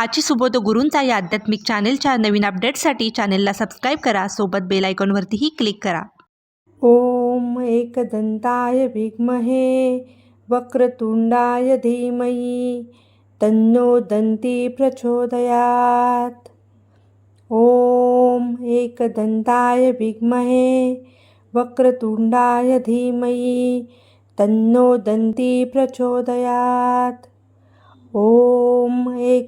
काची सुबोध गुरूंचा या आध्यात्मिक चॅनेलच्या नवीन अपडेट्ससाठी चॅनेलला सबस्क्राईब करा. सोबत बेल आयकॉनवरतीही क्लिक करा. ॐ एकदन्ताय विद्महे वक्रतुण्डाय धीमहि तन्नो दन्ती प्रचोदयात्. ॐ एकदन्ताय विद्महे वक्रतुण्डाय धीमहि तन्नो दन्ती प्रचोदयात्. ॐ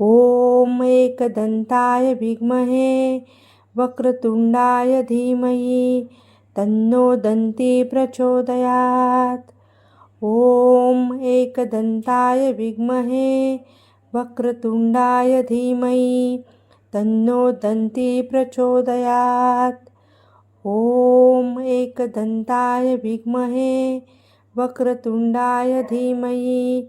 ॐ एकदन्ताय विद्महे, वक्रतुण्डाय धीमहि, तन्नो दन्ती प्रचोदयात्। ॐ एकदन्ताय विद्महे, वक्रतुण्डाय धीमहि, तन्नो दन्ती प्रचोदयात्। ॐ एकदन्ताय विद्महे, वक्रतुण्डाय धीमहि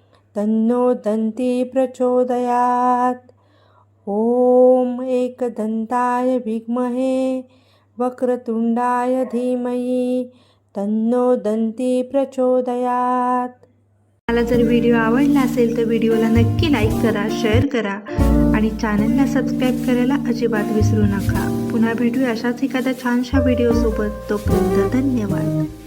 तन्नो दन्ती प्रचोदयात्। ॐ एकदन्ताय विद्महे वक्रतुण्डाय धीमहि तन्नो दन्ती प्रचोदयात्। मला जर व्हिडिओ आवडला असेल तर व्हिडिओला नक्की लाईक करा शेअर करा आणि चॅनलला सबस्क्राईब करायला अजिबात विसरू नका. पुन्हा भेटूया अशाच एखाद्या छानशा व्हिडिओसोबत. तोपर्यंत धन्यवाद.